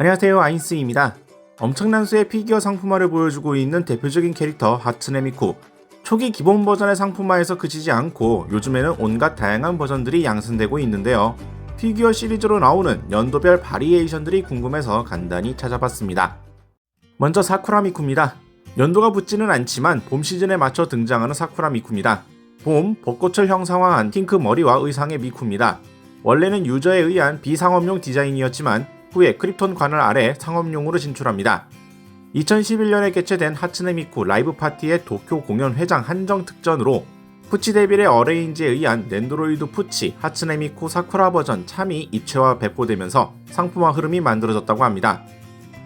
안녕하세요 아인스입니다. 엄청난 수의 피규어 상품화를 보여주고 있는 대표적인 캐릭터 하츠네 미쿠. 초기 기본 버전의 상품화에서 그치지 않고 요즘에는 온갖 다양한 버전들이 양산되고 있는데요. 피규어 시리즈로 나오는 연도별 바리에이션들이 궁금해서 간단히 찾아봤습니다. 먼저 사쿠라 미쿠입니다. 연도가 붙지는 않지만 봄 시즌에 맞춰 등장하는 사쿠라 미쿠입니다. 봄, 벚꽃을 형상화한 핑크 머리와 의상의 미쿠입니다. 원래는 유저에 의한 비상업용 디자인이었지만 후에 크립톤 관을 아래 상업용으로 진출합니다. 2011년에 개최된 하츠네 미쿠 라이브 파티의 도쿄 공연 회장 한정 특전으로 푸치 데빌의 어레인지에 의한 넨드로이드 푸치 하츠네 미쿠 사쿠라 버전 참이 입체와 배포되면서 상품화 흐름이 만들어졌다고 합니다.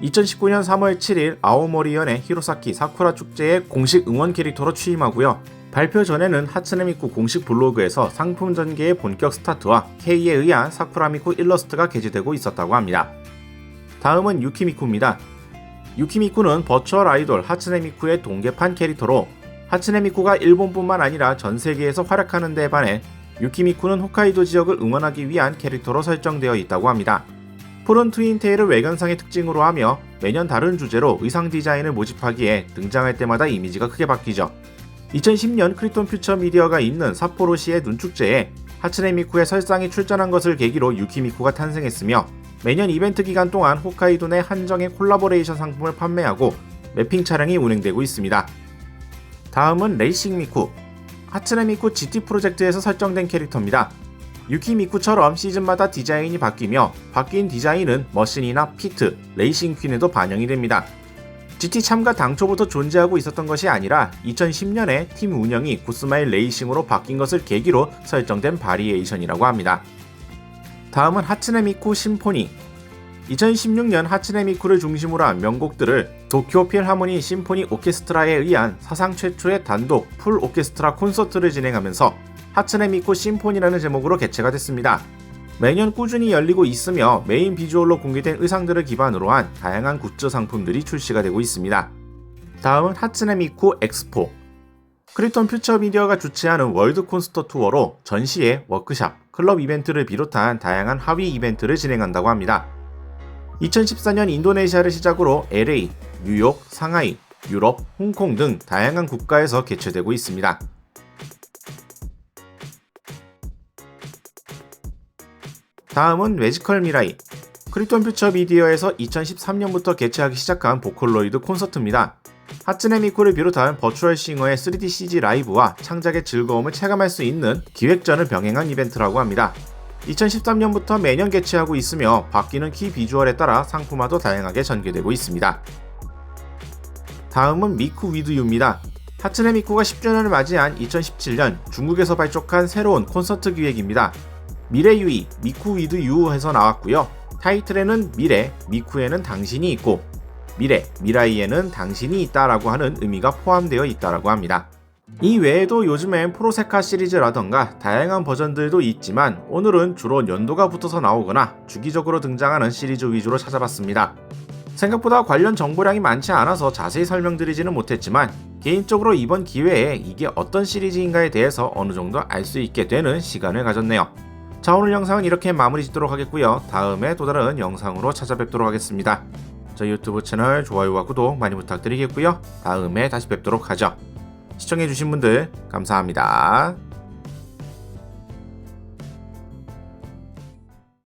2019년 3월 7일 아오모리현의 히로사키 사쿠라 축제의 공식 응원 캐릭터로 취임하고요. 발표 전에는 하츠네미쿠 공식 블로그에서 상품 전개의 본격 스타트와 K에 의한 사쿠라미쿠 일러스트가 게재되고 있었다고 합니다. 다음은 유키미쿠입니다. 유키미쿠는 버추얼 아이돌 하츠네미쿠의 동계판 캐릭터로 하츠네미쿠가 일본뿐만 아니라 전 세계에서 활약하는 데 반해 유키미쿠는 홋카이도 지역을 응원하기 위한 캐릭터로 설정되어 있다고 합니다. 푸른 트윈테일을 외관상의 특징으로 하며 매년 다른 주제로 의상 디자인을 모집하기에 등장할 때마다 이미지가 크게 바뀌죠. 2010년 크리톤 퓨처 미디어가 있는 삿포로시의 눈축제에 하츠네 미쿠의 설상이 출전한 것을 계기로 유키미쿠가 탄생했으며 매년 이벤트 기간 동안 홋카이도 내 한정의 콜라보레이션 상품을 판매하고 매핑 차량이 운행되고 있습니다. 다음은 레이싱 미쿠. 하츠네 미쿠 GT 프로젝트에서 설정된 캐릭터입니다. 유키 미쿠처럼 시즌마다 디자인이 바뀌며 바뀐 디자인은 머신이나 피트, 레이싱 퀸에도 반영이 됩니다. GT 참가 당초부터 존재하고 있었던 것이 아니라 2010년에 팀 운영이 구스마일 레이싱으로 바뀐 것을 계기로 설정된 바리에이션이라고 합니다. 다음은 하츠네 미쿠 심포니. 2016년 하츠네 미쿠를 중심으로 한 명곡들을 도쿄 필하모니 심포니 오케스트라에 의한 사상 최초의 단독 풀 오케스트라 콘서트를 진행하면서 하츠네 미쿠 심포니라는 제목으로 개최가 됐습니다. 매년 꾸준히 열리고 있으며 메인 비주얼로 공개된 의상들을 기반으로 한 다양한 굿즈 상품들이 출시가 되고 있습니다. 다음은 하츠네 미쿠 엑스포. 크리톤 퓨처 미디어가 주최하는 월드 콘스터 투어로 전시회, 워크샵, 클럽 이벤트를 비롯한 다양한 하위 이벤트를 진행한다고 합니다. 2014년 인도네시아를 시작으로 LA, 뉴욕, 상하이, 유럽, 홍콩 등 다양한 국가에서 개최되고 있습니다. 다음은 매지컬 미라이. 크리톤 퓨처 미디어에서 2013년부터 개최하기 시작한 보컬로이드 콘서트입니다. 하츠네 미쿠를 비롯한 버추얼 싱어의 3D CG 라이브와 창작의 즐거움을 체감할 수 있는 기획전을 병행한 이벤트라고 합니다. 2013년부터 매년 개최하고 있으며 바뀌는 키 비주얼에 따라 상품화도 다양하게 전개되고 있습니다. 다음은 미쿠 위드유입니다. 하츠네 미쿠가 10주년을 맞이한 2017년 중국에서 발족한 새로운 콘서트 기획입니다. 미래유이, 미쿠 위드 유에서 나왔고요. 타이틀에는 미래, 미쿠에는 당신이 있고 미래, 미라이에는 당신이 있다라고 하는 의미가 포함되어 있다라고 합니다. 이 외에도 요즘엔 프로세카 시리즈라던가 다양한 버전들도 있지만 오늘은 주로 연도가 붙어서 나오거나 주기적으로 등장하는 시리즈 위주로 찾아봤습니다. 생각보다 관련 정보량이 많지 않아서 자세히 설명드리지는 못했지만 개인적으로 이번 기회에 이게 어떤 시리즈인가에 대해서 어느 정도 알 수 있게 되는 시간을 가졌네요. 자 오늘 영상은 이렇게 마무리 짓도록 하겠고요. 다음에 또 다른 영상으로 찾아뵙도록 하겠습니다. 저희 유튜브 채널 좋아요와 구독 많이 부탁드리겠고요. 다음에 다시 뵙도록 하죠. 시청해주신 분들 감사합니다.